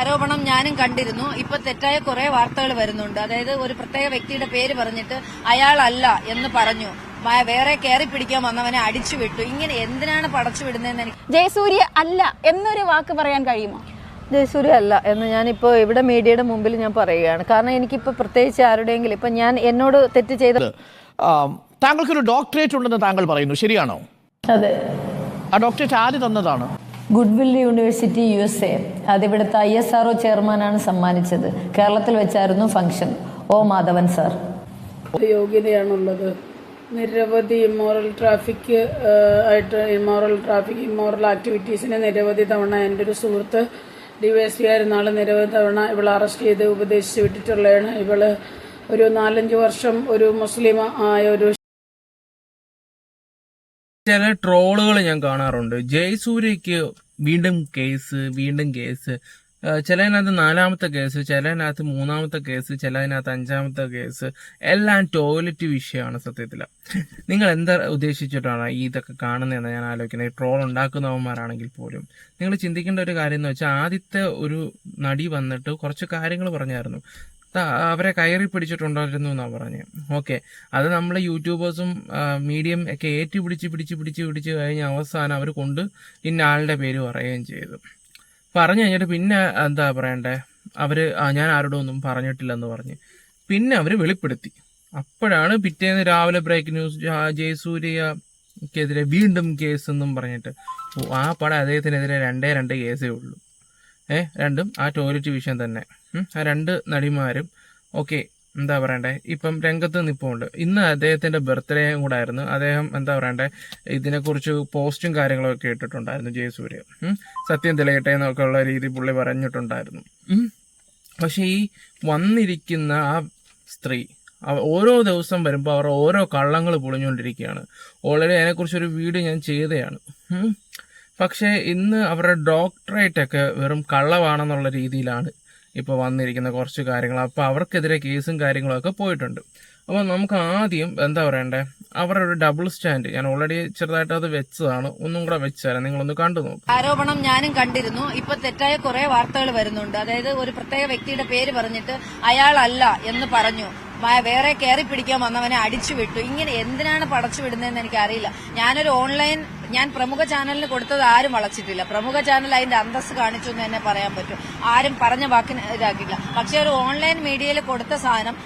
ആരോപണം ഞാനും കണ്ടിരുന്നു. ഇപ്പൊ തെറ്റായ കുറെ വാർത്തകൾ വരുന്നുണ്ട്. അതായത് ഒരു പ്രത്യേക വ്യക്തിയുടെ പേര് പറഞ്ഞിട്ട് അയാളല്ല എന്ന് പറഞ്ഞു. വേറെ കയറി പിടിക്കാൻ വന്നവനെ അടിച്ചു വിട്ടു. ഇങ്ങനെ എന്തിനാണ് പടച്ചു വിടുന്നതെന്ന് എനിക്ക് ജയസൂര്യ അല്ല എന്നൊരു വാക്ക് പറയാൻ കഴിയുമോ? ജയസൂര്യ അല്ല എന്ന് ഞാനിപ്പോൾ ഇവിടെ മീഡിയയുടെ മുമ്പിൽ ഞാൻ പറയുകയാണ്. കാരണം എനിക്കിപ്പോൾ പ്രത്യേകിച്ച് ആരുടെയെങ്കിലും ഇപ്പം ഞാൻ എന്നോട് തെറ്റ് ചെയ്ത താങ്കൾക്ക് താങ്കൾക്കൊരു ഡോക്ടറേറ്റ് ഉണ്ടെന്ന് താങ്കൾ പറയുന്നു. ശരിയാണോ? അതെ. ആ ഡോക്ടറേറ്റ് ആര് തന്നതാണ്? Goodwill university U S A. അതിവിടുത്തെ I S R O ചെയർമാനാണ് സമ്മാനിച്ചത്. കേരളത്തിൽ വെച്ചായിരുന്നു ഫംഗ്ഷൻ. O Madhavan sir. യോഗ്യതയാണുള്ളത്. നിരവധി ഇമ്മോറൽ ട്രാഫിക് ആയിട്ട് ഇമ്മോറൽ ട്രാഫിക് ഇമ്മോറൽ ആക്ടിവിറ്റീസിന് നിരവധി തവണ എന്റെ ഒരു സുഹൃത്ത് ഡിവൈഎസ്പി ആയിരുന്ന ആൾ നിരവധി തവണ ഇവളെ അറസ്റ്റ് ചെയ്ത് ഉപദേശിച്ച് വിട്ടിട്ടുള്ളതാണ് ഇവൾ ഒരു നാലഞ്ച് വർഷം ഒരു മുസ്ലിം ആയ ഒരു ചില ട്രോളുകൾ ഞാൻ കാണാറുണ്ട്. ജയസൂര്യക്ക് വീണ്ടും കേസ് വീണ്ടും കേസ്. ചിലതിനകത്ത് നാലാമത്തെ കേസ് ചിലതിനകത്ത് മൂന്നാമത്തെ കേസ് ചിലതിനകത്ത് അഞ്ചാമത്തെ കേസ്. എല്ലാം ടോയ്ലറ്റ് വിഷയമാണ് സത്യത്തിൽ നിങ്ങൾ എന്താ ഉദ്ദേശിച്ചിട്ടാണ് ഈ ഇതൊക്കെ കാണുന്നതെന്ന് ഞാൻ ആലോചിക്കുന്നത്? ട്രോൾ ഉണ്ടാക്കുന്നവന്മാരാണെങ്കിൽ പോലും. നിങ്ങൾ ചിന്തിക്കേണ്ട ഒരു കാര്യം എന്ന് വെച്ചാൽ ആദ്യത്തെ ഒരു നടി വന്നിട്ട് കുറച്ച് കാര്യങ്ങൾ പറഞ്ഞായിരുന്നു. അവരെ കയറി പിടിച്ചിട്ടുണ്ടായിരുന്നു എന്നാണ് പറഞ്ഞത് ഓക്കെ. അത് നമ്മൾ യൂട്യൂബേഴ്സും മീഡിയം ഒക്കെ ഏറ്റു പിടിച്ച് പിടിച്ച് പിടിച്ച് പിടിച്ച് കഴിഞ്ഞ അവസാനം അവർ കൊണ്ട് ഇന്ന ആളുടെ പേര് പറയുകയും ചെയ്തു. പറഞ്ഞു കഴിഞ്ഞിട്ട് പിന്നെ എന്താ പറയണ്ടേ? അവർ ഞാൻ ആരോടും ഒന്നും പറഞ്ഞിട്ടില്ലെന്ന് പറഞ്ഞ്. പിന്നെ അവർ വെളിപ്പെടുത്തി. അപ്പോഴാണ് പിറ്റേന്ന് രാവിലെ ബ്രേക്ക് ന്യൂസ് ജയസൂര്യക്കെതിരെ വീണ്ടും കേസ് എന്നും പറഞ്ഞിട്ട് ആ പടം അദ്ദേഹത്തിനെതിരെ രണ്ടേ രണ്ട് കേസേ ഉള്ളൂ. രണ്ടും ആ ടോയ്ലറ്റ് വിഷയം തന്നെ. ആ രണ്ട് നടിമാരും. ഓക്കെ എന്താ പറയണ്ടേ? ഇപ്പം രംഗത്ത് നിൽപ്പുണ്ട് ഇന്ന് അദ്ദേഹത്തിന്റെ ബർത്ത്ഡേയും കൂടെ ആയിരുന്നു. അദ്ദേഹം എന്താ പറയണ്ടേ? ഇതിനെക്കുറിച്ച് പോസ്റ്റും കാര്യങ്ങളൊക്കെ ഇട്ടിട്ടുണ്ടായിരുന്നു ജയസൂര്യ. സത്യം തെളിയട്ടെ എന്നൊക്കെ ഉള്ള രീതി പുള്ളി പറഞ്ഞിട്ടുണ്ടായിരുന്നു. പക്ഷേ ഈ വന്നിരിക്കുന്ന ആ സ്ത്രീ ഓരോ ദിവസം വരുമ്പോൾ അവർ ഓരോ കള്ളങ്ങൾ പൊളിഞ്ഞുകൊണ്ടിരിക്കുകയാണ്. ഓൾറെഡി അതിനെക്കുറിച്ചൊരു വീഡിയോ ഞാൻ ചെയ്തതാണ്. പക്ഷേ ഇന്ന് അവരുടെ ഡോക്ടറേറ്റ് ഒക്കെ വെറും കള്ളവാണെന്നുള്ള രീതിയിലാണ് ഇപ്പോൾ വന്നിരിക്കുന്ന കുറച്ച് കാര്യങ്ങൾ. അപ്പോൾ അവർക്കെതിരെ കേസും കാര്യങ്ങളൊക്കെ പോയിട്ടുണ്ട്. അപ്പോൾ നമുക്ക് ആദ്യം എന്താ പറയണ്ടേ? അവരുടെ ഒരു ഡബിൾ സ്റ്റാൻഡ്. ഞാൻ ഓൾറെഡി ചെറുതായിട്ട് അത് വെച്ചതാണ്. ഒന്നും കൂടെ വെച്ചുതരാം നിങ്ങളൊന്ന് കണ്ടു നോക്കും. ആരോപണം ഞാനും കണ്ടിരുന്നു. ഇപ്പൊ തെറ്റായ കുറെ വാർത്തകൾ വരുന്നുണ്ട്. അതായത് ഒരു പ്രത്യേക വ്യക്തിയുടെ പേര് പറഞ്ഞിട്ട് അയാളല്ല എന്ന് പറഞ്ഞു. വേറെ കയറി പിടിക്കാൻ വന്നവനെ അടിച്ചു വിട്ടു. ഇങ്ങനെ എന്തിനാണ് പടച്ചു വിടുന്നതെന്ന് എനിക്ക് അറിയില്ല ഞാനൊരു ഓൺലൈൻ ഞാൻ പ്രമുഖ ചാനലിന് കൊടുത്തത് ആരും വളച്ചിട്ടില്ല. പ്രമുഖ ചാനൽ അതിന്റെ അന്തസ് കാണിച്ചു എന്ന് തന്നെ പറയാൻ പറ്റും. ആരും പറഞ്ഞ വാക്കിന് ഇതാക്കില്ല പക്ഷെ ഒരു ഓൺലൈൻ മീഡിയയിൽ കൊടുത്ത സാധനം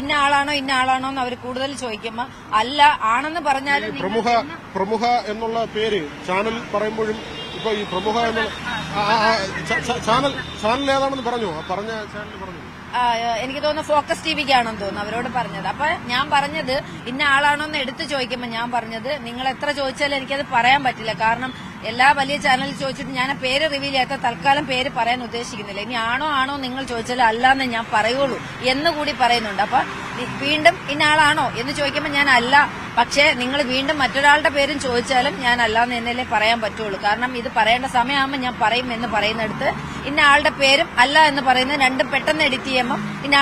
ഇന്ന ആളാണോ ഇന്ന ആളാണോ എന്ന് അവർ കൂടുതൽ ചോദിക്കുമ്പോ അല്ല ആണെന്ന് പറഞ്ഞാലും പ്രമുഖ പ്രമുഖ എന്നുള്ള പേര് ചാനൽ പറയുമ്പോഴും ഇപ്പൊ ഈ പ്രമുഖ എന്നുള്ള ചാനൽ ചാനൽ ഏതാണെന്ന് പറഞ്ഞു? പറഞ്ഞ ചാനൽ പറഞ്ഞു? എനിക്ക് തോന്നുന്നു ഫോക്കസ് ടി വിക്കാണെന്ന് തോന്നുന്നു അവരോട് പറഞ്ഞത്. അപ്പൊ ഞാൻ പറഞ്ഞത് ഇന്ന ആളാണോന്ന് എടുത്തു ചോദിക്കുമ്പോൾ ഞാൻ പറഞ്ഞത് നിങ്ങൾ എത്ര ചോദിച്ചാലും എനിക്കത് പറയാൻ പറ്റില്ല. കാരണം എല്ലാ വലിയ ചാനലിൽ ചോദിച്ചിട്ട് ഞാൻ പേര് റിവീൽ ചെയ്യാത്ത തൽക്കാലം പേര് പറയാൻ ഉദ്ദേശിക്കുന്നില്ല. ഇനി ആണോ ആണോ നിങ്ങൾ ചോദിച്ചാൽ അല്ലാന്ന് ഞാൻ പറയുള്ളൂ എന്ന് കൂടി പറയുന്നുണ്ട്. അപ്പൊ വീണ്ടും ഇന്നാളാണോ എന്ന് ചോദിക്കുമ്പോൾ ഞാൻ അല്ല. പക്ഷേ നിങ്ങൾ വീണ്ടും മറ്റൊരാളുടെ പേരും ചോദിച്ചാലും ഞാൻ അല്ലാന്ന് എന്നല്ലേ പറയാൻ പറ്റുള്ളൂ. കാരണം ഇത് പറയേണ്ട സമയമാകുമ്പോൾ ഞാൻ പറയും എന്ന് പറയുന്നിടത്ത് ഇന്ന ആളുടെ പേരും അല്ല എന്ന് പറയുന്നത് രണ്ടും പെട്ടെന്ന് എഡിറ്റ് ചെയ്യുമ്പോൾ ഇന്ന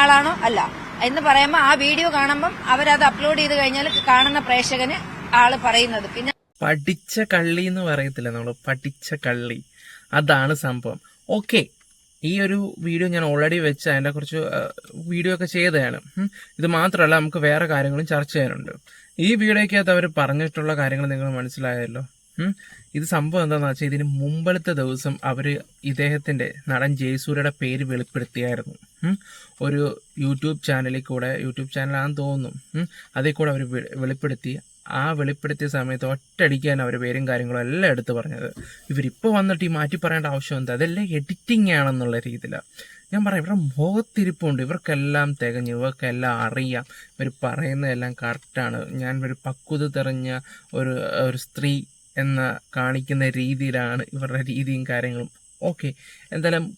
അല്ല. എന്ന് പറയുമ്പോൾ ആ വീഡിയോ കാണുമ്പം അവരത് അപ്ലോഡ് ചെയ്ത് കഴിഞ്ഞാൽ കാണുന്ന പ്രേക്ഷകന് ആൾ പറയുന്നത്. പിന്നെ പഠിച്ച കള്ളി എന്ന് പറയത്തില്ല നമ്മൾ പഠിച്ച കള്ളി. അതാണ് സംഭവം. ഓക്കെ ഈ ഒരു വീഡിയോ ഞാൻ ഓൾറെഡി വെച്ച് അതിനെ കുറച്ച് വീഡിയോ ഒക്കെ ചെയ്തതാണ്. ഇത് മാത്രമല്ല നമുക്ക് വേറെ കാര്യങ്ങളും ചർച്ച ചെയ്യാനുണ്ട്. ഈ വീഡിയോയ്ക്കകത്ത് അവർ പറഞ്ഞിട്ടുള്ള കാര്യങ്ങൾ നിങ്ങൾ മനസ്സിലായല്ലോ. ഇത് സംഭവം എന്താണെന്ന് വെച്ചാൽ ഇതിന് മുമ്പലത്തെ ദിവസം അവർ ഇദ്ദേഹത്തിന്റെ നടൻ ജയസൂര്യയുടെ പേര് വെളിപ്പെടുത്തിയായിരുന്നു. ഒരു യൂട്യൂബ് ചാനലിൽ കൂടെ യൂട്യൂബ് ചാനലാണെന്ന് തോന്നുന്നു. അതിൽ കൂടെ അവർ വെളിപ്പെടുത്തി. ആ വെളിപ്പെടുത്തിയ സമയത്ത് ഒറ്റയടിക്കാൻ അവർ പേരും കാര്യങ്ങളും എല്ലാം എടുത്തു പറഞ്ഞത്. ഇവരിപ്പോൾ വന്നിട്ട് ഈ മാറ്റി പറയേണ്ട ആവശ്യം എന്താ? അതെല്ലാം എഡിറ്റിംഗ് ആണെന്നുള്ള രീതിയിലാണ് ഞാൻ പറയാം ഇവരുടെ മുഖത്തിരിപ്പുണ്ട്. ഇവർക്കെല്ലാം തികഞ്ഞു ഇവർക്കെല്ലാം അറിയാം. ഇവർ പറയുന്നതെല്ലാം കറക്റ്റാണ് ഞാൻ ഒരു പക്വത തെറിഞ്ഞ ഒരു ഒരു സ്ത്രീ എന്ന കാണിക്കുന്ന രീതിയിലാണ് ഇവരുടെ രീതിയും കാര്യങ്ങളും. ഓക്കെ എന്തായാലും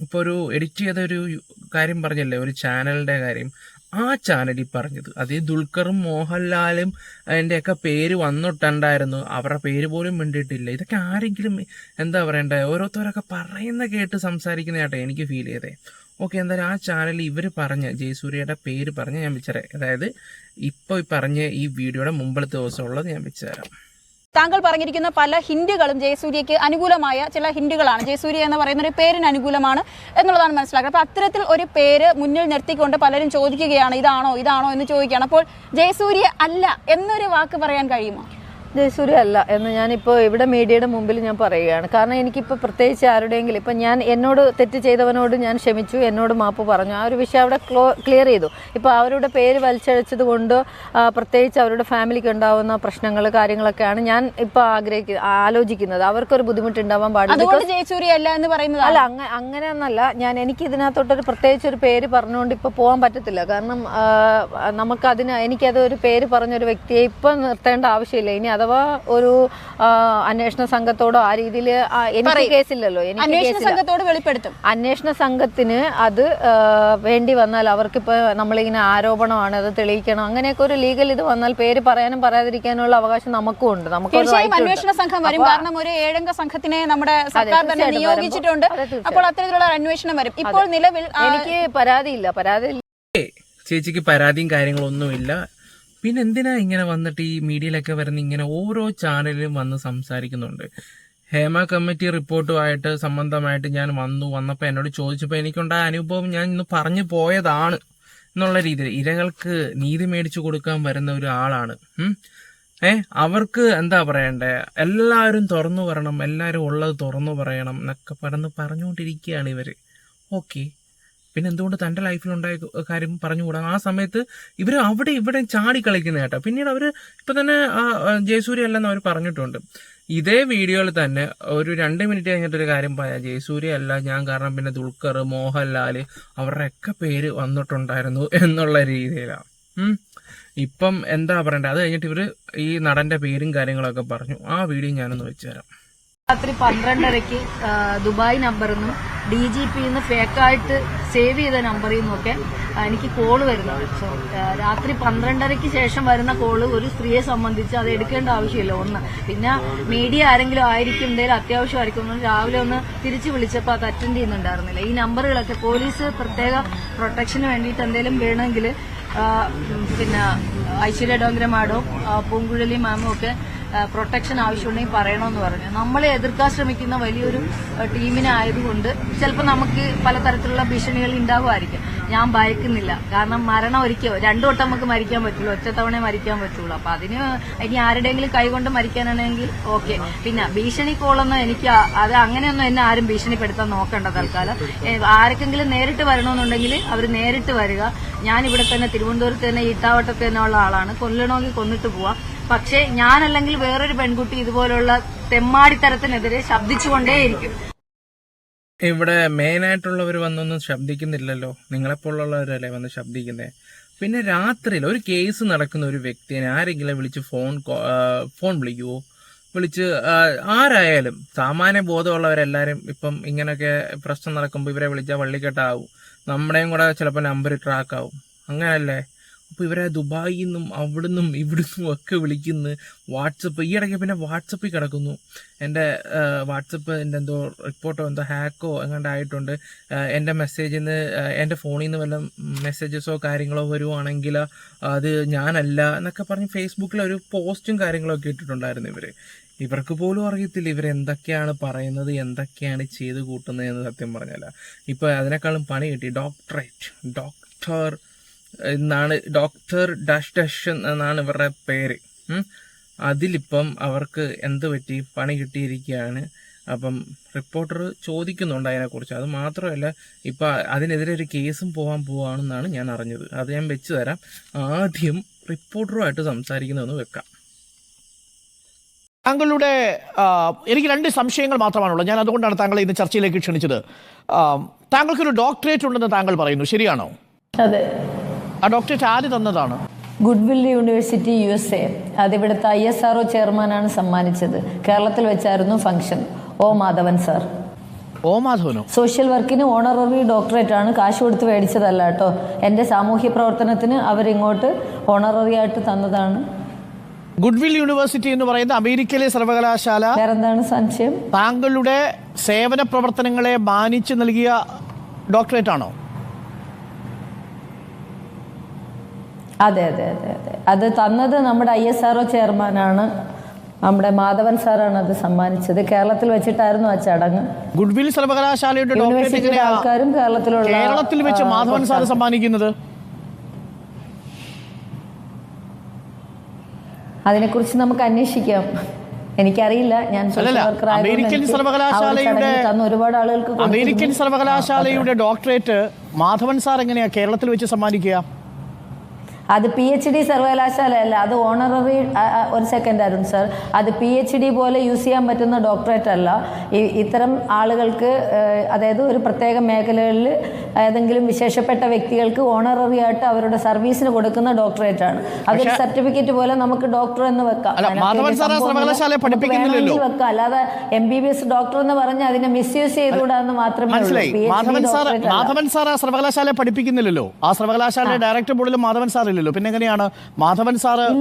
ഇപ്പോൾ ഒരു എഡിറ്റ് ചെയ്ത ഒരു കാര്യം പറഞ്ഞല്ലേ? ഒരു ചാനലിന്റെ കാര്യം. ആ ചാനലിൽ പറഞ്ഞത്. അതേ ദുൽഖറും മോഹൻലാലും അതിന്റെയൊക്കെ പേര് വന്നിട്ടുണ്ടായിരുന്നു. അവരുടെ പേര് പോലും വേണ്ടിയിട്ടില്ല ഇതൊക്കെ ആരെങ്കിലും എന്താ പറയണ്ടേ? ഓരോരുത്തരൊക്കെ പറയുന്ന കേട്ട് സംസാരിക്കുന്നതാട്ടെ എനിക്ക് ഫീൽ ചെയ്തേ. ഓക്കെ എന്തായാലും ആ ചാനലിൽ ഇവർ പറഞ്ഞ ജയസൂര്യയുടെ പേര് പറഞ്ഞ് ഞാൻ വെച്ചേരാം. അതായത് ഇപ്പോൾ പറഞ്ഞ ഈ വീഡിയോയുടെ മുമ്പത്തെ ദിവസമുള്ളത് ഞാൻ വെച്ചുതരാം താങ്കൾ പറഞ്ഞിരിക്കുന്ന പല ഹിന്ദികളും ജയസൂര്യക്ക് അനുകൂലമായ ചില ഹിന്ദികളാണ്. ജയസൂര്യ എന്ന് പറയുന്ന ഒരു പേരിന് അനുകൂലമാണ് എന്നുള്ളതാണ് മനസ്സിലാക്കുന്നത്. അപ്പോൾ അത്തരത്തിൽ ഒരു പേര് മുന്നിൽ നിർത്തിക്കൊണ്ട് പലരും ചോദിക്കുകയാണ് ഇതാണോ ഇതാണോ എന്ന് ചോദിക്കുകയാണ്. അപ്പോൾ ജയസൂര്യ അല്ല എന്നൊരു വാക്ക് പറയാൻ കഴിയുമോ? ജയസൂര്യ അല്ല എന്ന് ഞാനിപ്പോൾ ഇവിടെ മീഡിയയുടെ മുമ്പിൽ ഞാൻ പറയുകയാണ്. കാരണം എനിക്കിപ്പോൾ പ്രത്യേകിച്ച് ആരുടെയെങ്കിലും ഇപ്പം ഞാൻ എന്നോട് തെറ്റ് ചെയ്തവനോട് ഞാൻ ക്ഷമിച്ചു എന്നോട് മാപ്പ് പറഞ്ഞു. ആ ഒരു വിഷയം അവിടെ ക്ലോ ക്ലിയർ ചെയ്തു. ഇപ്പോൾ അവരുടെ പേര് വലിച്ചഴച്ചത് കൊണ്ട് പ്രത്യേകിച്ച് അവരുടെ ഫാമിലിക്ക് ഉണ്ടാവുന്ന പ്രശ്നങ്ങൾ കാര്യങ്ങളൊക്കെയാണ് ഞാൻ ഇപ്പോൾ ആഗ്രഹിക്കുന്നത് ആലോചിക്കുന്നത്. അവർക്കൊരു ബുദ്ധിമുട്ടുണ്ടാവാൻ പാടില്ല. ജയസൂര്യ അല്ല എന്ന് പറയുന്നത് അല്ല അങ്ങ അങ്ങനെയൊന്നല്ല. ഞാൻ എനിക്ക് ഇതിനകത്തോട്ടൊരു പ്രത്യേകിച്ച് ഒരു പേര് പറഞ്ഞുകൊണ്ട് ഇപ്പോൾ പോകാൻ പറ്റത്തില്ല. കാരണം നമുക്കതിന് എനിക്കത് ഒരു പേര് പറഞ്ഞൊരു വ്യക്തിയെ ഇപ്പം നിർത്തേണ്ട ആവശ്യമില്ല. ഇനി അഥവാ ഒരു അന്വേഷണ സംഘത്തോടോ ആ രീതിയിൽ എനിക്ക് കേസില്ലല്ലോ എനിക്ക് അന്വേഷണ സംഘത്തോട് വെളിപ്പെടുത്തും. അന്വേഷണ സംഘത്തിന് അത് വേണ്ടി വന്നാൽ അവർക്കിപ്പോ നമ്മളിങ്ങനെ ആരോപണമാണ് അത് തെളിയിക്കണം അങ്ങനെയൊക്കെ ഒരു ലീഗൽ ഇത് വന്നാൽ പേര് പറയാനും പറയാതിരിക്കാനുള്ള അവകാശം നമുക്കും ഉണ്ട്. നമുക്ക് അന്വേഷണ സംഘം വരും. കാരണം ഒരു ഏഴംഗ സംഘത്തിനെ നമ്മുടെ സർക്കാർ തന്നെ നിയോഗിച്ചിട്ടുണ്ട്. അപ്പോൾ അത്തരത്തിലുള്ള അന്വേഷണം വരും. ഇപ്പോൾ നിലവിൽ എനിക്ക് പരാതിയില്ല പരാതി ചേച്ചിക്ക് പരാതിയും കാര്യങ്ങളൊന്നുമില്ല പിന്നെ എന്തിനാ ഇങ്ങനെ വന്നിട്ട് ഈ മീഡിയയിലൊക്കെ വരുന്ന ഇങ്ങനെ ഓരോ ചാനലിലും വന്ന് സംസാരിക്കുന്നുണ്ട്? ഹേമ കമ്മിറ്റി റിപ്പോർട്ടുമായിട്ട് സംബന്ധമായിട്ട് ഞാൻ വന്നു വന്നപ്പോൾ എന്നോട് ചോദിച്ചപ്പോൾ എനിക്കുണ്ടായ അനുഭവം ഞാൻ ഇന്ന് പറഞ്ഞു പോയതാണ് എന്നുള്ള രീതിയിൽ. ഇരകൾക്ക് നീതി മേടിച്ചു കൊടുക്കാൻ വരുന്ന ഒരു ആളാണ്. ഉം. ഏ അവർക്ക് എന്താ പറയണ്ടേ? എല്ലാവരും തുറന്നു പറയണം എല്ലാവരും ഉള്ളത് തുറന്നു പറയണം എന്നൊക്കെ പറഞ്ഞ് പറഞ്ഞുകൊണ്ടിരിക്കുകയാണ് ഇവർ ഓക്കെ. പിന്നെ എന്തുകൊണ്ട് തന്റെ ലൈഫിലുണ്ടായ കാര്യം പറഞ്ഞുകൂടാ? ആ സമയത്ത് ഇവർ അവിടെ ഇവിടെ ചാടി കളിക്കുന്ന കേട്ടോ. പിന്നീട് അവർ ഇപ്പം തന്നെ ജയസൂര്യ അല്ലെന്ന് അവർ പറഞ്ഞിട്ടുണ്ട്. ഇതേ വീഡിയോയിൽ തന്നെ ഒരു രണ്ട് മിനിറ്റ് കഴിഞ്ഞിട്ടൊരു കാര്യം പറയാം. ജയസൂര്യ അല്ല ഞാൻ കാരണം പിന്നെ ദുൽഖർ മോഹൻലാൽ അവരുടെയൊക്കെ പേര് വന്നിട്ടുണ്ടായിരുന്നു എന്നുള്ള രീതിയിലാണ്. ഇപ്പം എന്താ പറയണ്ടത് അത് കഴിഞ്ഞിട്ട് ഇവർ ഈ നടന്റെ പേരും കാര്യങ്ങളൊക്കെ പറഞ്ഞു. ആ വീഡിയോ ഞാനൊന്ന് വെച്ചുതരാം. രാത്രി പന്ത്രണ്ടരയ്ക്ക് ദുബായ് നമ്പറിൽ നിന്നും ഡി ജി പിന്ന് ഫേക്കായിട്ട് സേവ് ചെയ്ത നമ്പറിൽ നിന്നൊക്കെ എനിക്ക് കോൾ വരുന്നുണ്ട് സോ രാത്രി പന്ത്രണ്ടരയ്ക്ക് ശേഷം വരുന്ന കോൾ ഒരു സ്ത്രീയെ സംബന്ധിച്ച് അത് എടുക്കേണ്ട ആവശ്യമില്ല. ഒന്ന് പിന്നെ മീഡിയ ആരെങ്കിലും ആയിരിക്കും എന്തെങ്കിലും അത്യാവശ്യമായിരിക്കും രാവിലെ ഒന്ന് തിരിച്ചു വിളിച്ചപ്പോൾ അത് അറ്റൻഡ് ചെയ്യുന്നുണ്ടായിരുന്നില്ല. ഈ നമ്പറുകളൊക്കെ പോലീസ് പ്രത്യേക പ്രൊട്ടക്ഷന് വേണ്ടിയിട്ട് എന്തെങ്കിലും വേണമെങ്കിൽ പിന്നെ ഐശ്വര്യ ഡോങ്കര മാഡവും പൂങ്കുഴലി മാമും ഒക്കെ പ്രൊട്ടക്ഷൻ ആവശ്യമുണ്ടെങ്കിൽ പറയണമെന്ന് പറഞ്ഞു. നമ്മളെ എതിർക്കാൻ ശ്രമിക്കുന്ന വലിയൊരു ടീമിനായതുകൊണ്ട് ചിലപ്പോൾ നമുക്ക് പലതരത്തിലുള്ള ഭീഷണികൾ ഉണ്ടാകുമായിരിക്കും ഞാൻ ഭയക്കുന്നില്ല. കാരണം മരണം ഒരിക്കലോ രണ്ടു വട്ടം നമുക്ക് മരിക്കാൻ പറ്റുള്ളൂ. ഒറ്റത്തവണേ മരിക്കാൻ പറ്റുള്ളൂ. അപ്പൊ അതിന് ഇനി ആരുടെയെങ്കിലും കൈകൊണ്ട് മരിക്കാനാണെങ്കിൽ ഓക്കെ. പിന്നെ ഭീഷണി കോളൊന്നും എനിക്ക് അത് അങ്ങനെയൊന്നും എന്നെ ആരും ഭീഷണിപ്പെടുത്താൻ നോക്കണ്ട തൽക്കാലം. ആർക്കെങ്കിലും നേരിട്ട് വരണമെന്നുണ്ടെങ്കിൽ അവർ നേരിട്ട് വരിക. ഞാൻ ഇവിടെ തന്നെ തിരുവനന്തപുരത്ത് തന്നെ ഈട്ടാവട്ടത്ത് തന്നെ ഉള്ള ആളാണ്. കൊല്ലണമെങ്കിൽ കൊന്നിട്ട് പോവാം. പക്ഷേ ഞാനല്ലെങ്കിൽ വേറൊരു പെൺകുട്ടി ഇതുപോലുള്ള തെമ്മാടിത്തരത്തിനെതിരെ ശബ്ദിച്ചുകൊണ്ടേയിരിക്കും. ഇവിടെ മെയിൻ മെയിനായിട്ടുള്ളവർ വന്നൊന്നും ശബ്ദിക്കുന്നില്ലല്ലോ. നിങ്ങളെപ്പോലുള്ളവരല്ലേ വന്ന് ശബ്ദിക്കുന്നേ? പിന്നെ രാത്രിയിൽ ഒരു കേസ് നടക്കുന്ന ഒരു വ്യക്തിനെ ആരെങ്കിലും വിളിച്ച് ഫോൺ ഫോൺ വിളിക്കുവോ? വിളിച്ച് ആരായാലും സാമാന്യ ബോധമുള്ളവരെല്ലാരും ഇപ്പം ഇങ്ങനെയൊക്കെ പ്രശ്നം നടക്കുമ്പോൾ ഇവരെ വിളിച്ചാൽ വള്ളിക്കെട്ടാവും. നമ്മുടെയും കൂടെ ചിലപ്പോൾ നമ്പർ ട്രാക്ക് ആവും. അങ്ങനല്ലേ? അപ്പോൾ ഇവരെ ദുബായിൽ നിന്നും അവിടെ നിന്നും ഇവിടുന്നും ഒക്കെ വിളിക്കുന്ന. വാട്സപ്പ് ഈ ഇടയ്ക്ക് പിന്നെ വാട്സപ്പിൽ കിടക്കുന്നു. എന്റെ വാട്സപ്പ് എന്റെ എന്തോ റിപ്പോർട്ടോ എന്തോ ഹാക്കോ എങ്ങാണ്ട് ആയിട്ടുണ്ട്. എന്റെ മെസ്സേജിൽ നിന്ന് എന്റെ ഫോണിൽ നിന്ന് വല്ല മെസ്സേജസോ കാര്യങ്ങളോ വരുവാണെങ്കിൽ അത് ഞാനല്ല എന്നൊക്കെ പറഞ്ഞ് ഫേസ്ബുക്കിൽ ഒരു പോസ്റ്റും കാര്യങ്ങളൊക്കെ ഇട്ടിട്ടുണ്ടായിരുന്നു ഇവർ ഇവർക്ക് പോലും അറിയത്തില്ല ഇവർ എന്തൊക്കെയാണ് പറയുന്നത് എന്തൊക്കെയാണ് ചെയ്ത് കൂട്ടുന്നത് എന്ന് സത്യം പറഞ്ഞല്ല ഇപ്പോൾ അതിനേക്കാളും പണി കിട്ടി. ഡോക്ടറേറ്റ് ഡോക്ടർ എന്നാണ് ഡോക്ടർ ഡാഷ് ഡാഷ് എന്നാണ് ഇവരുടെ പേര്. അതിലിപ്പം അവർക്ക് എന്ത് പറ്റി? പണി കിട്ടിയിരിക്കുകയാണ്. അപ്പം റിപ്പോർട്ടർ ചോദിക്കുന്നുണ്ട് അതിനെക്കുറിച്ച്. അത് മാത്രമല്ല ഇപ്പം അതിനെതിരെ ഒരു കേസും പോകാൻ പോവാണെന്നാണ് ഞാൻ അറിഞ്ഞത്. അത് ഞാൻ വെച്ച് തരാം. ആദ്യം റിപ്പോർട്ടറുമായിട്ട് സംസാരിക്കുന്നതെന്ന് വെക്കാം. താങ്കളുടെ എനിക്ക് രണ്ട് സംശയങ്ങൾ മാത്രമാണുള്ളത്. ഞാൻ അതുകൊണ്ടാണ് താങ്കളെ ഇന്ന് ചർച്ചയിലേക്ക് ക്ഷണിച്ചത്. താങ്കൾക്കൊരു ഡോക്ടറേറ്റ് ഉണ്ടെന്ന് താങ്കൾ പറയുന്നു. ശരിയാണോ? അതെ. ആ ഡോക്ടറേറ്റ് ആര് തന്നതാണ്? Goodwill university U S A അതിവിടുത്തെ I S R O ചെയർമാനാണ് സമ്മാനിച്ചത്. കേരളത്തിൽ വെച്ചായിരുന്നു function. O Madhavan sir. O മാധവനോ? Social വർക്കിന് ഓണററി ഡോക്ടറേറ്റ് ആണ് കാശ് കൊടുത്ത് മേടിച്ചതല്ല കേട്ടോ. എന്റെ സാമൂഹ്യ പ്രവർത്തനത്തിന് അവരിങ്ങോട്ട് ഓണററി ആയിട്ട് തന്നതാണ്. ഗുഡ്വിൽ യൂണിവേഴ്സിറ്റി എന്ന് പറയുന്ന അമേരിക്കയിലെ സർവകലാശാല വേറെന്താണ് സംശയം? താങ്കളുടെ സേവന പ്രവർത്തനങ്ങളെ മാനിച്ച് നൽകിയ ഡോക്ടറേറ്റ് ആണോ? അതെ അതെ അതെ അതെ. അത് തന്നത് നമ്മുടെ ഐ എസ് ആർ ഒ ചെയർമാനാണ്. നമ്മുടെ മാധവൻ സാറാണ് അത് സമ്മാനിച്ചത്. കേരളത്തിൽ വെച്ചിട്ടായിരുന്നു ആ ചടങ്ങ്. ഗുഡ്വിൽ സർവകലാശാലയുടെ യൂണിവേഴ്സിറ്റിയിലെ ആൾക്കാരും കേരളത്തിലുള്ള കേരളത്തിൽ വെച്ച് മാധവൻ സാർ. കുറച്ച് സമ്മാനിക്കുന്നത്? അതിനെക്കുറിച്ച് നമുക്ക് അന്വേഷിക്കാം. എനിക്കറിയില്ല. ഞാൻ അമേരിക്കൻ സർവകലാശാലയുടെ- ഒരുപാട് ആളുകൾക്ക് അമേരിക്കൻ സർവകലാശാലയുടെ ഡോക്ടറേറ്റ് മാധവൻ സാർ എങ്ങനെയാ കേരളത്തിൽ വെച്ച് സമ്മാനിക്കുക? അത് പി എച്ച് ഡി സർവകലാശാലയല്ല അത് ഓണററി ഒരു സെക്കൻഡ് അരുൺ സർ അത് പി എച്ച് ഡി പോലെ യൂസ് ചെയ്യാൻ പറ്റുന്ന ഡോക്ടറേറ്റ് അല്ല. ഈ- ഇത്തരം ആളുകൾക്ക് അതായത് ഒരു പ്രത്യേക മേഖലകളിൽ ഏതെങ്കിലും വിശേഷപ്പെട്ട വ്യക്തികൾക്ക് ഓണററി ആയിട്ട് അവരുടെ സർവീസിന് കൊടുക്കുന്ന ഡോക്ടറേറ്റ് ആണ്. അതൊരു സർട്ടിഫിക്കറ്റ് പോലെ നമുക്ക് ഡോക്ടർ എന്ന് വെക്കാം. വെക്കാം. അല്ലാതെ M B B S doctor എന്ന് പറഞ്ഞ് അതിനെ മിസ്യൂസ് ചെയ്തുകൂടാന്ന് മാത്രമേ മാധവൻ സാർ പഠിപ്പിക്കുന്നില്ലല്ലോ. ആ സർവകലാശാലയുടെ ഡയറക്ടർ ബോർഡിൽ മാധവൻ സാർ ഇല്ലല്ലോ പിന്നെ എങ്ങനെയാണ് മാധവൻ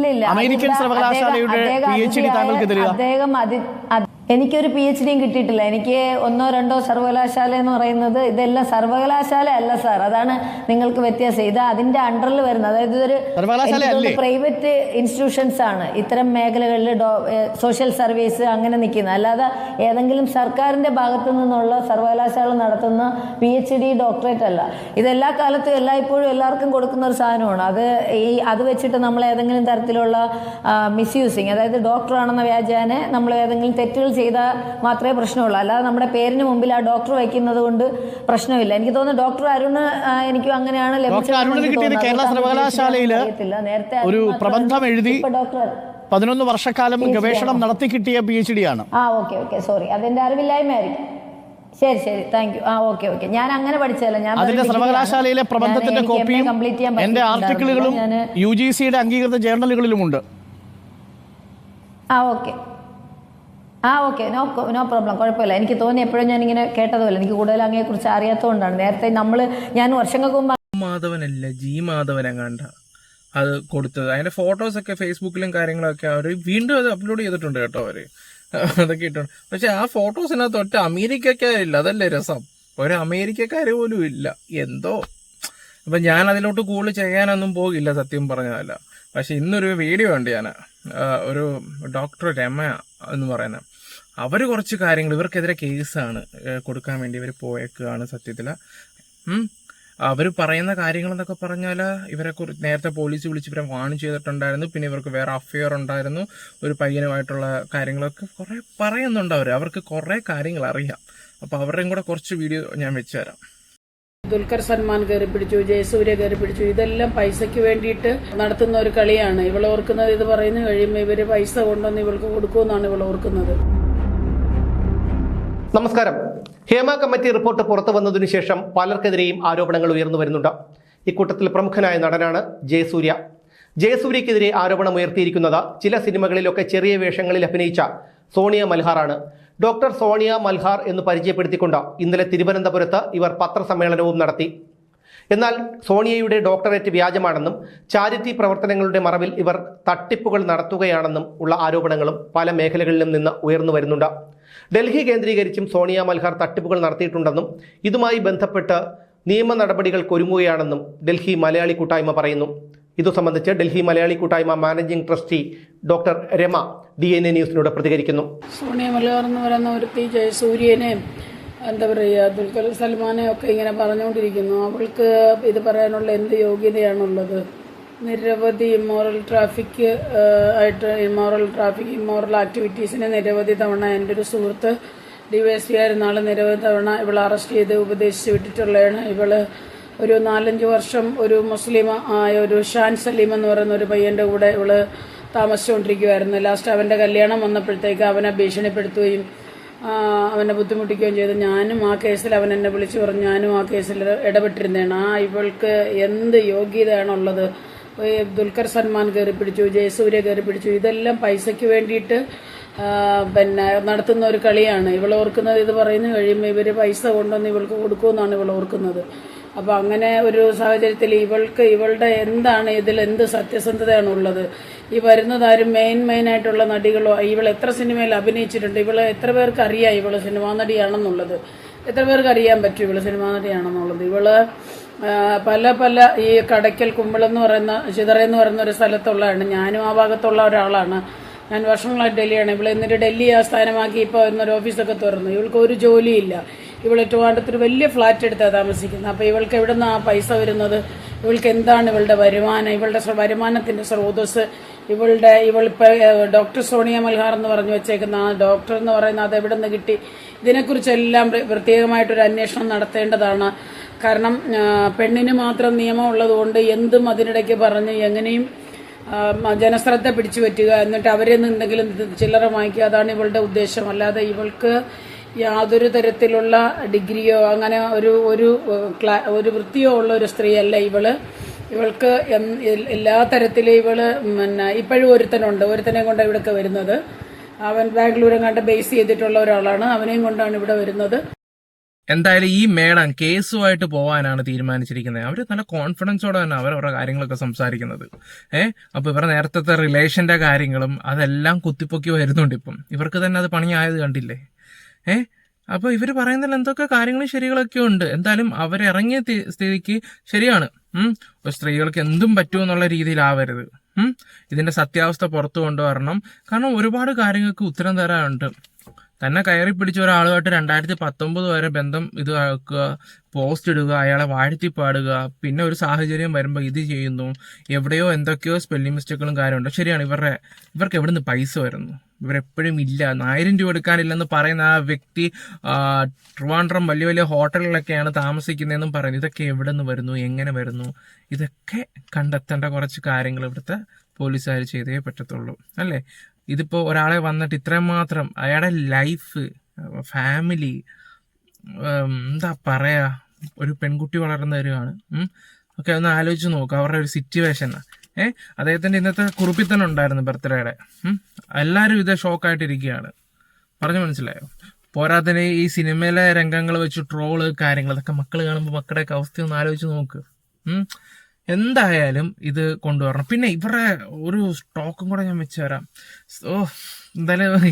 ഇല്ല. അമേരിക്കൻ സർവകലാശാലയുടെ പി എച്ച് ഡി താങ്കൾക്ക് തരിക അദ്ദേഹം എനിക്കൊരു പി എച്ച് ഡിയും കിട്ടിയിട്ടില്ല. എനിക്ക് ഒന്നോ രണ്ടോ സർവകലാശാല എന്ന് പറയുന്നത് ഇതെല്ലാം സർവകലാശാല അല്ല സാർ. അതാണ് നിങ്ങൾക്ക് വ്യത്യാസം. ഇത് അതിന്റെ അണ്ടറിൽ വരുന്നത്. അതായത് ഇതൊരു? പ്രൈവറ്റ് ഇൻസ്റ്റിറ്റ്യൂഷൻസ് ആണ്. ഇത്തരം മേഖലകളിൽ സോഷ്യൽ സർവീസ് അങ്ങനെ നിൽക്കുന്നത്. അല്ലാതെ ഏതെങ്കിലും സർക്കാരിന്റെ ഭാഗത്തു നിന്നുള്ള സർവകലാശാല നടത്തുന്ന പി എച്ച് ഡി ഡോക്ടറേറ്റ് അല്ല. ഇതെല്ലാ കാലത്തും എല്ലായ്പ്പോഴും എല്ലാവർക്കും കൊടുക്കുന്ന ഒരു സാധനമാണ്. അത് ഈ അത് വെച്ചിട്ട് നമ്മൾ ഏതെങ്കിലും തരത്തിലുള്ള മിസ്യൂസിങ് അതായത് ഡോക്ടറാണെന്ന വ്യാജാനെ നമ്മൾ ഏതെങ്കിലും തെറ്റുകൾ ചെയ്താൽ മാത്രമേ പ്രശ്നമുള്ളൂ. അല്ലാതെ നമ്മുടെ പേരിന് മുമ്പിൽ ആ ഡോക്ടർ വയ്ക്കുന്നത് കൊണ്ട് പ്രശ്നമില്ല. എനിക്ക് തോന്നുന്നു ഡോക്ടർ അരുൺ എനിക്ക് അങ്ങനെയാണ് കേരള സർവകലാശാലയിൽ നേരത്തെ ഒരു പ്രബന്ധം എഴുതി ഡോക്ടർ പതിനൊന്ന് വർഷക്കാലം ഗവേഷണം നടത്തി കിട്ടിയ പി എച്ച് ഡി ആണ്. ആ ഓക്കെ ഓക്കെ സോറി അതെന്റെ അറിവില്ലായ്മയായിരിക്കും. ശരി ശരി. താങ്ക് യു ആ ഓക്കെ ഓക്കെ ഞാൻ അങ്ങനെ പഠിച്ചതല്ല. ഞാൻ അതിന്റെ സർവകലാശാലയിലെ പ്രബന്ധത്തിന്റെ കോപ്പിയും എന്റെ ആർട്ടിക്കിളുകളും യു ജി സിയുടെ അംഗീകൃത ജേർണലുകളിലുമുണ്ട് ആ ഓക്കെ ആ ഓക്കെ. No no problem. കുഴപ്പമില്ല. എനിക്ക് തോന്നി എപ്പോഴും ഇങ്ങനെ കേട്ടതുമല്ല എനിക്ക് കൂടുതൽ അങ്ങയെക്കുറിച്ച് അറിയാത്തതുകൊണ്ടാണ് നേരത്തെ നമ്മൾ ഞാൻ വർഷങ്ങൾക്ക് മുമ്പ് മാധവനല്ല ജി മാധവനെ കണ്ട അത് കൊടുത്തത്. അതിന്റെ ഫോട്ടോസ് ഒക്കെ ഫേസ്ബുക്കിലും കാര്യങ്ങളൊക്കെ അവർ വീണ്ടും അത് അപ്ലോഡ് ചെയ്തിട്ടുണ്ട് കേട്ടോ അവർ. അതൊക്കെ ഇട്ടുണ്ട്. പക്ഷെ ആ ഫോട്ടോസിനകത്ത് ഒറ്റ അമേരിക്കക്കാരില്ല അതല്ലേ രസം? ഒരു അമേരിക്കക്കാര് പോലും ഇല്ല. എന്തോ? അപ്പൊ ഞാൻ അതിലോട്ട് കൂടുതൽ ചെയ്യാനൊന്നും പോകില്ല സത്യം പറഞ്ഞതല്ല. പക്ഷെ ഇന്നൊരു വീഡിയോ ഉണ്ട് ഞാൻ ഒരു ഡോക്ടർ രമ എന്ന് പറയുന്ന അവർ കുറച്ച് കാര്യങ്ങൾ ഇവർക്കെതിരെ കേസാണ് കൊടുക്കാൻ വേണ്ടി ഇവർ പോയേക്കുകയാണ് സത്യത്തിൽ അവർ പറയുന്ന കാര്യങ്ങൾ എന്നൊക്കെ പറഞ്ഞാൽ ഇവരെ കുറിച്ച് നേരത്തെ പോലീസ് വിളിച്ച് ഇവരെ വാൺ ചെയ്തിട്ടുണ്ടായിരുന്നു പിന്നെ ഇവർക്ക് വേറെ അഫയർ ഉണ്ടായിരുന്നു ഒരു പയ്യനുമായിട്ടുള്ള കാര്യങ്ങളൊക്കെ കുറേ പറയുന്നുണ്ട് അവർ അവർക്ക് കുറേ കാര്യങ്ങൾ അറിയാം അപ്പോൾ അവരുടെയും കൂടെ കുറച്ച് വീഡിയോ ഞാൻ വെച്ച് തരാം ദുൽഖർ സൽമാൻ കയറി പിടിച്ചു ജയസൂര്യ കയറി പിടിച്ചു ഇതെല്ലാം പൈസയ്ക്ക് വേണ്ടിയിട്ട് നടത്തുന്ന ഒരു കളിയാണ്. ഇവൾ ഓർക്കുന്നത് ഇത് പറയുന്നു കഴിയുമ്പോൾ ഇവർ പൈസ കൊണ്ടുവന്ന് ഇവൾക്ക് കൊടുക്കുമെന്നാണ് ഇവൾ ഓർക്കുന്നത്. നമസ്കാരം. ഹേമ കമ്മിറ്റി റിപ്പോർട്ട് പുറത്തു വന്നതിനു ശേഷം പലർക്കെതിരെയും ആരോപണങ്ങൾ ഉയർന്നു വരുന്നുണ്ട്. ഇക്കൂട്ടത്തിൽ പ്രമുഖനായ നടനാണ് ജയസൂര്യ. ജയസൂര്യക്കെതിരെ ആരോപണം ഉയർത്തിയിരിക്കുന്നത് ചില സിനിമകളിലൊക്കെ ചെറിയ വേഷങ്ങളിൽ അഭിനയിച്ച സോണിയ മൽഹാറാണ്. ഡോക്ടർ സോണിയ മൽഹാർ എന്ന് പരിചയപ്പെടുത്തിക്കൊണ്ട് ഇന്നലെ തിരുവനന്തപുരത്ത് ഇവർ പത്രസമ്മേളനവും നടത്തി. എന്നാൽ സോണിയയുടെ ഡോക്ടറേറ്റ് വ്യാജമാണെന്നും ചാരിറ്റി പ്രവർത്തനങ്ങളുടെ മറവിൽ ഇവർ തട്ടിപ്പുകൾ നടത്തുകയാണെന്നും ഉള്ള ആരോപണങ്ങളും പല മേഖലകളിലും നിന്ന് ഉയർന്നു വരുന്നുണ്ട്. ഡൽഹി കേന്ദ്രീകരിച്ചും സോണിയ മൽഹാർ തട്ടിപ്പുകൾ നടത്തിയിട്ടുണ്ടെന്നും ഇതുമായി ബന്ധപ്പെട്ട് നിയമ നടപടികൾക്കൊരുങ്ങുകയാണെന്നും ഡൽഹി മലയാളി കൂട്ടായ്മ പറയുന്നു. ഇതു സംബന്ധിച്ച് ഡൽഹി മലയാളി കൂട്ടായ്മ managing trustee doctor Rama D N A ന്യൂസിനോട് പ്രതികരിക്കുന്നു. സോണിയ മലയാർ എന്ന് പറയുന്ന ഒരുത്തി ജയസൂര്യനെയും എന്താ പറയുക ദുൽഖർ സൽമാനെ ഒക്കെ ഇങ്ങനെ പറഞ്ഞുകൊണ്ടിരിക്കുന്നു. അവൾക്ക് ഇത് പറയാനുള്ള എന്ത് യോഗ്യതയാണുള്ളത്? നിരവധി ഇമ്മോറൽ ട്രാഫിക് ആയിട്ട് ഇമ്മോറൽ ട്രാഫിക് ഇമ്മോറൽ ആക്ടിവിറ്റീസിനെ നിരവധി തവണ എന്റെ ഒരു സുഹൃത്ത് ഡിവൈഎസ്പി ആയിരുന്ന നിരവധി തവണ ഇവളെ അറസ്റ്റ് ചെയ്ത് ഉപദേശിച്ച് വിട്ടിട്ടുള്ളതാണ് ഇവൾ ഒരു നാലഞ്ച് വർഷം ഒരു മുസ്ലിം ആയ ഒരു ഷാൻ സലീം എന്ന് പറയുന്ന ഒരു പയ്യന്റെ കൂടെ ഇവൾ താമസിച്ചുകൊണ്ടിരിക്കുമായിരുന്നു ലാസ്റ്റ് അവന്റെ കല്യാണം വന്നപ്പോഴത്തേക്ക് അവനെ ഭീഷണിപ്പെടുത്തുകയും അവനെ ബുദ്ധിമുട്ടിക്കുകയും ചെയ്തു ഞാനും ആ കേസിൽ അവൻ എന്നെ വിളിച്ചു പറഞ്ഞു ഞാനും ആ കേസിൽ ഇടപെട്ടിരുന്നതാണ്. ആ ഇവൾക്ക് എന്ത് യോഗ്യതയാണുള്ളത്? ദുൽഖർ സൽമാൻ കയറി പിടിച്ചു ജയസൂര്യ കയറി പിടിച്ചു. ഇതെല്ലാം പൈസയ്ക്ക് വേണ്ടിയിട്ട് പിന്നെ നടത്തുന്ന ഒരു കളിയാണ്. ഇവൾ ഓർക്കുന്നത് ഇത് പറയുന്നു കഴിയുമ്പോൾ ഇവർ പൈസ കൊണ്ടുവന്ന് ഇവൾക്ക് കൊടുക്കുമെന്നാണ് ഇവൾ ഓർക്കുന്നത്. അപ്പോൾ അങ്ങനെ ഒരു സാഹചര്യത്തിൽ ഇവൾക്ക് ഇവളുടെ എന്താണ് ഇതിൽ എന്ത് സത്യസന്ധതയാണ് ഉള്ളത്? ഈ വരുന്നതാരും മെയിൻ മെയിൻ ആയിട്ടുള്ള നടികളോ ഇവൾ എത്ര സിനിമയിൽ അഭിനയിച്ചിട്ടുണ്ട്? ഇവൾ എത്ര പേർക്ക് അറിയാം ഇവൾ സിനിമാ നടിയാണെന്നുള്ളത്? എത്ര പേർക്ക് അറിയാൻ പറ്റും ഇവൾ സിനിമാ നടിയാണെന്നുള്ളത്? ഇവൾ പല പല ഈ കടയ്ക്കൽ കുമ്പളം എന്ന് പറയുന്ന ചിതറ എന്ന് പറയുന്ന ഒരു സ്ഥലത്തുള്ളതാണ്. ഞാനും ആ ഭാഗത്തുള്ള ഒരാളാണ്. ഞാൻ വർഷങ്ങളായിട്ട് ഡൽഹിയാണ്. ഇവിടെ എന്നിട്ട് ഡൽഹി ആസ്ഥാനമാക്കി ഇപ്പോൾ എന്നൊരു ഓഫീസൊക്കെ തുറന്നു. ഇവൾക്ക് ഒരു ജോലിയില്ല. ഇവൾ ട്രിവാണ്ടത്തിൽ വലിയ ഫ്ലാറ്റ് എടുത്താണ് താമസിക്കുന്നത്. അപ്പോൾ ഇവൾക്ക് എവിടെ നിന്നാണ് പൈസ വരുന്നത്? ഇവൾക്ക് എന്താണ് ഇവളുടെ വരുമാനം? ഇവളുടെ വരുമാനത്തിന്റെ സ്രോതസ് ഇവളുടെ ഇവളിപ്പോൾ ഡോക്ടർ സോണിയ മൽഹാർ എന്ന് പറഞ്ഞു വെച്ചേക്കുന്ന ആ ഡോക്ടർ എന്ന് പറയുന്നത് അത് എവിടെ നിന്ന് കിട്ടി? ഇതിനെക്കുറിച്ചെല്ലാം പ്ര- പ്രത്യേകമായിട്ടൊരു അന്വേഷണം നടത്തേണ്ടതാണ്. കാരണം പെണ്ണിന് മാത്രം നിയമം ഉള്ളതുകൊണ്ട് എന്തും അതിനിടയ്ക്ക് പറഞ്ഞ് എങ്ങനെയും ജനശ്രദ്ധ പിടിച്ചു പറ്റുക എന്നിട്ട് അവരിൽ നിന്ന് എന്തെങ്കിലും ചില്ലറ വാങ്ങിക്കുക അതാണ് ഇവളുടെ ഉദ്ദേശം. അല്ലാതെ ഇവൾക്ക് യാതൊരു തരത്തിലുള്ള ഡിഗ്രിയോ അങ്ങനെ ഒരു ഒരു ഒരു വൃത്തിയോ ഉള്ള ഒരു സ്ത്രീയല്ല ഇവൾ. ഇവൾക്ക് എല്ലാ തരത്തിലും ഇവൾ പിന്നെ ഇപ്പോഴും ഒരുത്തനുണ്ട്. ഒരുത്തനെ കൊണ്ട് ഇവിടേക്ക് വരുന്നത്. അവൻ ബാംഗ്ലൂരും കണ്ട് ബേസ് ചെയ്തിട്ടുള്ള ഒരാളാണ്. അവനെയും കൊണ്ടാണ് ഇവിടെ വരുന്നത്. എന്തായാലും ഈ മേഡം കേസുമായിട്ട് പോകാനാണ് തീരുമാനിച്ചിരിക്കുന്നത്. അവർ നല്ല കോൺഫിഡൻസോടെ തന്നെ അവരവരുടെ കാര്യങ്ങളൊക്കെ സംസാരിക്കുന്നത്. ഏഹ് അപ്പൊ ഇവരുടെ നേരത്തെ റിലേഷന്റെ കാര്യങ്ങളും അതെല്ലാം കുത്തിപ്പൊക്കി വരുന്നുണ്ട് ഇപ്പം. ഇവർക്ക് തന്നെ അത് പണിയായത് കണ്ടില്ലേ? ഏഹ് അപ്പൊ ഇവർ പറയുന്നതിൽ എന്തൊക്കെ കാര്യങ്ങളും ശരികളൊക്കെ ഉണ്ട്. എന്തായാലും അവരിറങ്ങിയ സ്ഥിതിക്ക് ശരിയാണ്. സ്ത്രീകൾക്ക് എന്തും പറ്റുമെന്നുള്ള രീതിയിലാവരുത്. ഉം? ഇതിന്റെ സത്യാവസ്ഥ പുറത്തു കൊണ്ടുവരണം. കാരണം ഒരുപാട് കാര്യങ്ങൾക്ക് ഉത്തരം തരാനുണ്ട്. തന്നെ കയറി പിടിച്ച ഒരാളുമായിട്ട് രണ്ടായിരത്തി പത്തൊമ്പത് വരെ ബന്ധം ഇത് ആക്കുക പോസ്റ്റ് ഇടുക അയാളെ വാഴ്ത്തി പാടുക പിന്നെ ഒരു സാഹചര്യം വരുമ്പോൾ ഇത് ചെയ്യുന്നു എവിടെയോ എന്തൊക്കെയോ സ്പെല്ലിംഗ് മിസ്റ്റേക്കുകളും കാര്യമുണ്ട് ശരിയാണ് ഇവരുടെ ഇവർക്ക് എവിടെ നിന്ന് പൈസ വരുന്നു? ഇവരെപ്പോഴും ഇല്ല. ആയിരം രൂപ എടുക്കാനില്ലെന്ന് പറയുന്ന ആ വ്യക്തി ട്രിവാൻഡ്രം വലിയ വലിയ ഹോട്ടലിലൊക്കെയാണ് താമസിക്കുന്നതെന്നും പറയുന്നത് ഇതൊക്കെ എവിടെ നിന്ന് വരുന്നു? എങ്ങനെ വരുന്നു? ഇതൊക്കെ കണ്ടെത്തേണ്ട കുറച്ച് കാര്യങ്ങൾ ഇവിടുത്തെ പോലീസുകാർ ചെയ്തേ പറ്റത്തുള്ളൂ. അല്ലേ? ഇതിപ്പോൾ ഒരാളെ വന്നിട്ട് ഇത്രയും മാത്രം അയാളുടെ ലൈഫ് ഫാമിലി എന്താ പറയാ ഒരു പെൺകുട്ടി വളർന്നവരുമാണ് ഒക്കെ ഒന്ന് ആലോചിച്ച് നോക്കുക അവരുടെ ഒരു സിറ്റുവേഷൻ ഏഹ് അദ്ദേഹത്തിന്റെ ഇന്നത്തെ കുറിപ്പിൽ തന്നെ ഉണ്ടായിരുന്നു ബർത്ത്ഡേയുടെ. എല്ലാവരും ഇത് ഷോക്കായിട്ടിരിക്കുകയാണ്. പറഞ്ഞു മനസ്സിലായോ? പോരാത്തന്നെ ഈ സിനിമയിലെ രംഗങ്ങൾ വെച്ച് ട്രോൾ കാര്യങ്ങൾ അതൊക്കെ മക്കൾ കാണുമ്പോൾ മക്കളുടെയൊക്കെ അവസ്ഥ ഒന്ന് ആലോചിച്ച് നോക്ക്. എന്തായാലും ഇത് കൊണ്ടുവരണം. പിന്നെ ഇവരുടെ ഒരു സ്റ്റോക്കും കൂടെ ഞാൻ വെച്ച് തരാം ഓ എന്തായാലും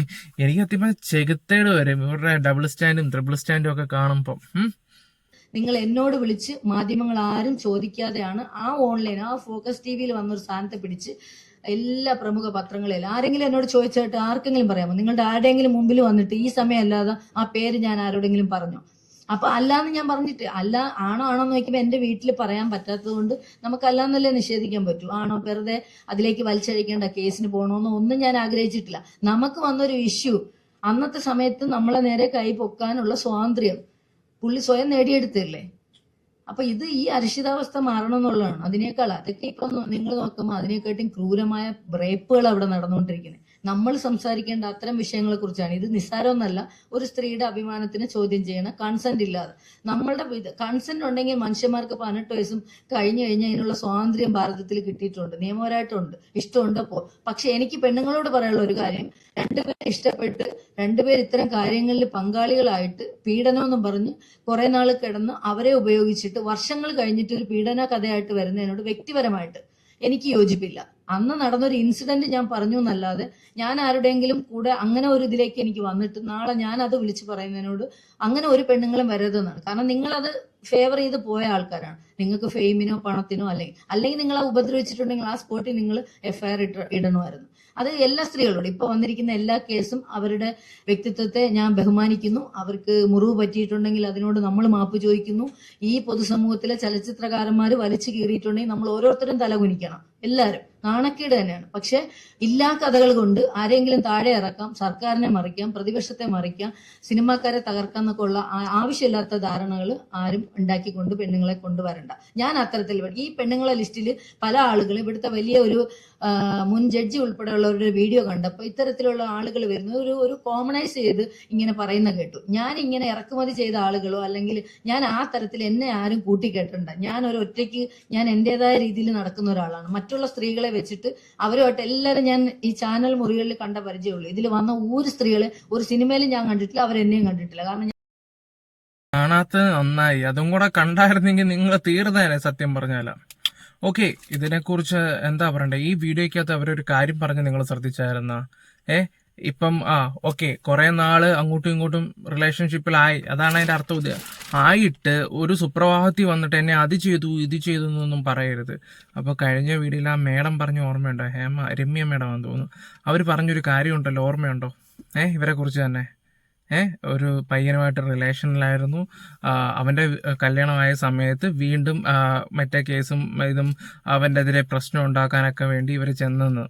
എനിക്ക് സത്യം ചെകുത്തേട് വരും. ഇവരുടെ ഡബിൾ സ്റ്റാൻഡും ട്രിപ്പിൾ സ്റ്റാൻഡും ഒക്കെ കാണുമ്പോൾ നിങ്ങൾ എന്നോട് വിളിച്ച് മാധ്യമങ്ങൾ ആരും ചോദിക്കാതെയാണ് ആ ഓൺലൈൻ ആ ഫോക്കസ് ടി വിയിൽ വന്നൊരു സ്ഥാനത്തെ പിടിച്ച് എല്ലാ പ്രമുഖ പത്രങ്ങളിലും ആരെങ്കിലും എന്നോട് ചോദിച്ചായിട്ട് ആർക്കെങ്കിലും പറയാമോ? നിങ്ങളുടെ ആരുടെയെങ്കിലും മുമ്പിൽ വന്നിട്ട് ഈ സമയമല്ലാതെ ആ പേര് ഞാൻ ആരോടെങ്കിലും പറഞ്ഞോ? അപ്പൊ അല്ലാന്ന് ഞാൻ പറഞ്ഞിട്ട് അല്ല ആണോ ആണോ എന്ന് നോക്കുമ്പോൾ എന്റെ വീട്ടിൽ പറയാൻ പറ്റാത്തത് കൊണ്ട് നമുക്ക് അല്ലാന്നല്ലേ നിഷേധിക്കാൻ പറ്റൂ. ആണോ വെറുതെ അതിലേക്ക് വലിച്ചഴിക്കേണ്ട കേസിന് പോകണമെന്നോ ഒന്നും ഞാൻ ആഗ്രഹിച്ചിട്ടില്ല. നമുക്ക് വന്നൊരു ഇഷ്യൂ അന്നത്തെ സമയത്ത് നമ്മളെ നേരെ കൈ പൊക്കാനുള്ള സ്വാതന്ത്ര്യം പുള്ളി സ്വയം നേടിയെടുത്തില്ലേ അപ്പൊ ഇത് ഈ അരക്ഷിതാവസ്ഥ മാറണം എന്നുള്ളതാണ്. അതിനേക്കാൾ അതൊക്കെ ഇപ്പൊ നിങ്ങൾ നോക്കുമ്പോൾ അതിനെക്കാട്ടും ക്രൂരമായ റേപ്പുകൾ അവിടെ നടന്നുകൊണ്ടിരിക്കുന്നത് നമ്മൾ സംസാരിക്കേണ്ട അത്തരം വിഷയങ്ങളെ കുറിച്ചാണ്. ഇത് നിസ്സാരമൊന്നല്ല ഒരു സ്ത്രീയുടെ അഭിമാനത്തിന് ചോദ്യം ചെയ്യണ കൺസെന്റ് ഇല്ലാതെ. നമ്മളുടെ കൺസെന്റ് ഉണ്ടെങ്കിൽ മനുഷ്യന്മാർക്ക് പതിനെട്ട് വയസ്സും കഴിഞ്ഞു കഴിഞ്ഞാൽ അതിനുള്ള സ്വാതന്ത്ര്യം ഭാരതത്തിൽ കിട്ടിയിട്ടുണ്ട്. നിയമപരമായിട്ടുണ്ട്. ഇഷ്ടമുണ്ട് അപ്പോൾ. പക്ഷെ എനിക്ക് പെണ്ണുങ്ങളോട് പറയാനുള്ള ഒരു കാര്യം. രണ്ടുപേരെ ഇഷ്ടപ്പെട്ട് രണ്ടുപേർ ഇത്തരം കാര്യങ്ങളിൽ പങ്കാളികളായിട്ട് പീഡനം എന്നും പറഞ്ഞ് കുറെ നാൾ കിടന്ന് അവരെ ഉപയോഗിച്ചിട്ട് വർഷങ്ങൾ കഴിഞ്ഞിട്ട് ഒരു പീഡന കഥയായിട്ട് വരുന്നതിനോട് വ്യക്തിപരമായിട്ട് എനിക്ക് യോജിപ്പില്ല. അന്ന് നടന്നൊരു ഇൻസിഡന്റ് ഞാൻ പറഞ്ഞു എന്നല്ലാതെ ഞാൻ ആരുടെയെങ്കിലും കൂടെ അങ്ങനെ ഒരു ഇതിലേക്ക് എനിക്ക് വന്നിട്ട് നാളെ ഞാൻ അത് വിളിച്ചു പറയുന്നതിനോട് അങ്ങനെ ഒരു പെണ്ണുങ്ങളും വരരുതെന്നാണ്. കാരണം നിങ്ങളത് ഫേവർ ചെയ്ത് പോയ ആൾക്കാരാണ്. നിങ്ങൾക്ക് ഫെയിമിനോ പണത്തിനോ അല്ലെങ്കിൽ അല്ലെങ്കിൽ നിങ്ങളെ ഉപദ്രവിച്ചിട്ടുണ്ടെങ്കിൽ ആ സ്പോട്ടിൽ നിങ്ങൾ എഫ്ഐആർ ഇട്ട ഇടണമായിരുന്നു. അത് എല്ലാ സ്ത്രീകളോടും ഇപ്പൊ വന്നിരിക്കുന്ന എല്ലാ കേസും അവരുടെ വ്യക്തിത്വത്തെ ഞാൻ ബഹുമാനിക്കുന്നു. അവർക്ക് മുറിവ് പറ്റിയിട്ടുണ്ടെങ്കിൽ അതിനോട് നമ്മൾ മാപ്പ് ചോദിക്കുന്നു. ഈ പൊതുസമൂഹത്തിലെ ചലച്ചിത്രകാരന്മാർ വലിച്ചു കീറിയിട്ടുണ്ടെങ്കിൽ നമ്മൾ ഓരോരുത്തരും തലകുനിക്കണം. എല്ലാവരും നാണക്കേട് തന്നെയാണ്. പക്ഷെ ഇല്ലാ കഥകൾ കൊണ്ട് ആരെങ്കിലും താഴെ ഇറക്കാം സർക്കാരിനെ മറിക്കാം പ്രതിപക്ഷത്തെ മറിക്കാം സിനിമാക്കാരെ തകർക്കാം എന്നൊക്കെ ഉള്ള ആവശ്യമില്ലാത്ത ധാരണകൾ ആരും ഉണ്ടാക്കിക്കൊണ്ട് പെണ്ണുങ്ങളെ കൊണ്ടുവരണ്ട. ഞാൻ അത്തരത്തിൽ ഈ പെണ്ണുങ്ങളെ ലിസ്റ്റിൽ പല ആളുകളും ഇവിടുത്തെ വലിയ ഒരു മുൻ ജഡ്ജി ഉൾപ്പെടെയുള്ളവരുടെ വീഡിയോ കണ്ടപ്പോൾ ഇത്തരത്തിലുള്ള ആളുകൾ വരുന്നത് ഒരു ഒരു കോമണൈസ് ചെയ്ത് ഇങ്ങനെ പറയുന്ന കേട്ടു. ഞാൻ ഇങ്ങനെ ഇറക്കുമതി ചെയ്ത ആളുകളോ അല്ലെങ്കിൽ ഞാൻ ആ തരത്തിൽ എന്നെ ആരും കൂട്ടിക്കെട്ടണ്ട. ഞാൻ ഒരു ഒറ്റയ്ക്ക് ഞാൻ എന്റെതായ രീതിയിൽ നടക്കുന്ന ഒരാളാണ്. മറ്റുള്ള സ്ത്രീകളെ വെച്ചിട്ട് അവരുമായിട്ട് എല്ലാവരും ഞാൻ ഈ ചാനൽ മുറികളിൽ കണ്ട പരിചയമുള്ളൂ. ഇതിൽ വന്ന ഒരു സ്ത്രീകളെ ഒരു സിനിമയിലും ഞാൻ കണ്ടിട്ടില്ല അവരെന്നെയും കണ്ടിട്ടില്ല. കാരണം കാണാത്ത നന്നായി. അതും കൂടെ കണ്ടായിരുന്നെങ്കിൽ നിങ്ങൾ തീർന്നേനെ സത്യം പറഞ്ഞാല. ഓക്കെ ഇതിനെക്കുറിച്ച് എന്താ പറയണ്ടേ? ഈ വീഡിയോയ്ക്കകത്ത് അവരൊരു കാര്യം പറഞ്ഞ് നിങ്ങൾ ശ്രദ്ധിച്ചായിരുന്ന? ഏ ഇപ്പം ആ ഓക്കെ കുറെ നാൾ അങ്ങോട്ടും ഇങ്ങോട്ടും റിലേഷൻഷിപ്പിലായി അതാണ് അതിന്റെ അർത്ഥം. ഇത് ആയിട്ട് ഒരു സുപ്രഭാതത്തിൽ വന്നിട്ട് എന്നെ അത് ചെയ്തു ഇത് ചെയ്തു എന്നൊന്നും പറയരുത്. അപ്പൊ കഴിഞ്ഞ വീഡിയോയിൽ ആ മേഡം പറഞ്ഞ ഓർമ്മയുണ്ടോ? ഹേമ രമ്യ മേഡം എന്ന് തോന്നുന്നു. അവർ പറഞ്ഞൊരു കാര്യമുണ്ടല്ലോ ഓർമ്മയുണ്ടോ? ഏ ഇവരെ കുറിച്ച് തന്നെ. ഏഹ് ഒരു പയ്യനുമായിട്ട് റിലേഷനിലായിരുന്നു അവന്റെ കല്യാണമായ സമയത്ത് വീണ്ടും മറ്റേ കേസും ഇതും അവന്റെതിരെ പ്രശ്നം ഉണ്ടാക്കാനൊക്കെ വേണ്ടി ഇവർ ചെന്നെന്ന്.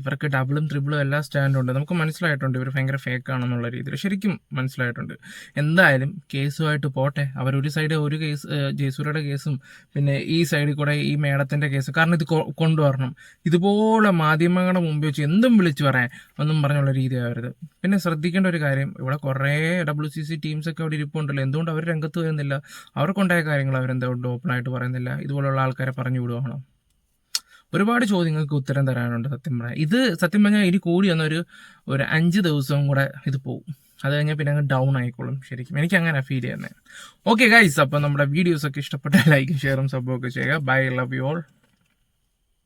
ഇവർക്ക് ഡബിളും ത്രിബിളും എല്ലാ സ്റ്റാൻഡും ഉണ്ട്. നമുക്ക് മനസ്സിലായിട്ടുണ്ട് ഇവർ ഭയങ്കര ഫേക്ക് ആണെന്നുള്ള രീതിയിൽ. ശരിക്കും മനസ്സിലായിട്ടുണ്ട്. എന്തായാലും കേസുമായിട്ട് പോട്ടെ. അവർ ഒരു സൈഡ് ഒരു കേസ് ജയസൂര്യയുടെ കേസും പിന്നെ ഈ സൈഡിൽ കൂടെ ഈ മേടത്തിന്റെ കേസ്. കാരണം ഇത് കൊണ്ടുവരണം. ഇതുപോലെ മാധ്യമങ്ങളുടെ മുമ്പിൽ വെച്ച് എന്തും വിളിച്ചു പറയാൻ ഒന്നും പറഞ്ഞുള്ള രീതിയാവരുത്. പിന്നെ ശ്രദ്ധിക്കേണ്ട ഒരു കാര്യം ഇവിടെ കുറേ ഡബ്ല്യു സി സി ടീംസ് ഒക്കെ അവിടെ ഇരിപ്പുണ്ടല്ലോ. എന്തുകൊണ്ട് അവർ രംഗത്ത് വരുന്നില്ല? അവർക്കുണ്ടായ കാര്യങ്ങൾ അവരെന്തുകൊണ്ട് ഓപ്പൺ ആയിട്ട് പറയുന്നില്ല. ഇതുപോലുള്ള ആൾക്കാരെ പറഞ്ഞു വിടുവാണോ? ഒരുപാട് ചോദ്യങ്ങൾക്ക് ഉത്തരം തരാനുണ്ട് സത്യം പറഞ്ഞാൽ ഇത് സത്യം പറഞ്ഞാൽ ഇനി കൂടി വന്നൊരു ഒരു അഞ്ച് ദിവസവും കൂടെ ഇത് പോകും അത് കഴിഞ്ഞാൽ പിന്നെ അങ്ങ് ഡൗൺ ആയിക്കോളും ശരിക്കും. എനിക്ക് അങ്ങനെ ഫീൽ ചെയ്യുന്നത് ഓക്കെ ഗൈസ് അപ്പോൾ നമ്മുടെ വീഡിയോസ് ഒക്കെ ഇഷ്ടപ്പെട്ട ലൈക്കും ഷെയറും സബ്ബും ഒക്കെ ചെയ്യുക. Bye love you all